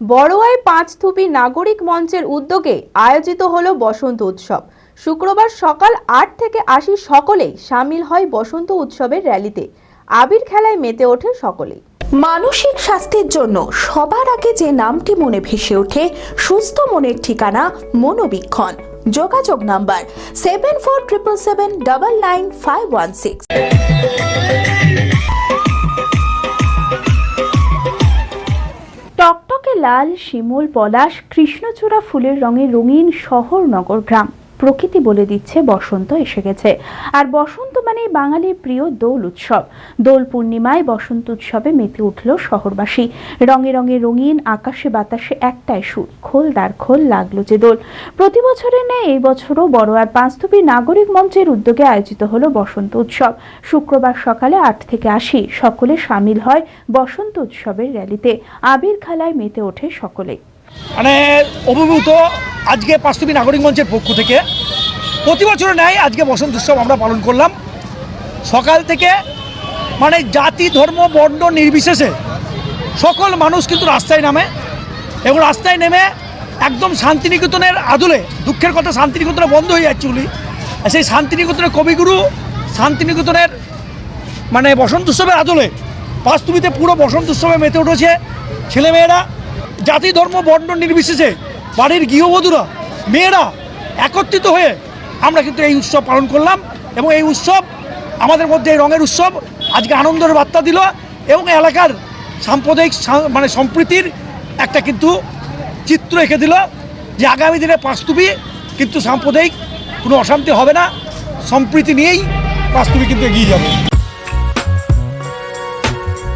বড়োয়ায় পাঁচথুপি নাগরিক মঞ্চের উদ্যোগে আয়োজিত হলো বসন্ত উৎসব। শুক্রবার সকাল আট থেকে আশি সকলেই সামিল হয় বসন্ত উৎসবের র্যালিতে। আবির খেলায় মেতে ওঠে সকলেই। মানসিক স্বাস্থ্যের জন্য সবার আগে যে নামটি মনে ভেসে ওঠে, সুস্থ মনের ঠিকানা মনোবীক্ষণ। যোগাযোগ number seven four triple seven double nine five one six লাল শিমুল পলাশ কৃষ্ণচূড়া ফুলের রঙে রঙিন শহর নগর গ্রাম। প্রকৃতি বলে দিচ্ছে বসন্ত এসে গেছে। আর বসন্ত মানে বাঙালির প্রিয় দোল উৎসব। দোল পূর্ণিমায় বসন্ত উৎসবে মেতে উঠল শহরবাসী। রঙে রঙে রঙিন, আকাশে বাতাসে একটাই সুর, খোল দ্বার খোল লাগল যে দোল। প্রতি বছরের ন্যায় এই বছরও বড় আর পাঁচতুপি নাগরিক মঞ্চের উদ্যোগে আয়োজিত হলো বসন্ত উৎসব। শুক্রবার সকালে আট থেকে আশি সকলে সামিল হয় বসন্ত উৎসবের র্যালিতে। আবির খেলায় মেতে ওঠে সকলেই। মানে অভিভূত আজকে পাঁচতুবি নাগরিক মঞ্চের পক্ষ থেকে প্রতি বছর ন্যায় আজকে বসন্ত উৎসব আমরা পালন করলাম। সকাল থেকে মানে জাতি, ধর্ম, বর্ণ নির্বিশেষে সকল মানুষ কিন্তু রাস্তায় নামে এবং রাস্তায় নেমে একদম শান্তিনিকেতনের আদলে, দুঃখের কথা শান্তিনিকেতনে বন্ধ হয়ে যাচ্ছে উনি সেই শান্তিনিকেতনের কবিগুরু শান্তিনিকেতনের মানে বসন্ত উৎসবের আদলে পাঁচতুবিতে পুরো বসন্ত উৎসবে মেতে উঠেছে ছেলেমেয়েরা। জাতি, ধর্ম, বর্ণ নির্বিশেষে বাড়ির গৃহবধূরা, মেয়েরা একত্রিত হয়ে আমরা কিন্তু এই উৎসব পালন করলাম এবং এই উৎসব আমাদের মধ্যে এই রঙের উৎসব আজকে আনন্দের বার্তা দিল এবং এলাকার সাম্প্রদায়িক মানে সম্প্রীতির একটা কিন্তু চিত্র এঁকে দিল যে আগামী দিনে পাঁচতুবি কিন্তু সাম্প্রদায়িক কোনো অশান্তি হবে না, সম্প্রীতি নিয়েই পাঁচতুবি কিন্তু এগিয়ে যাবে।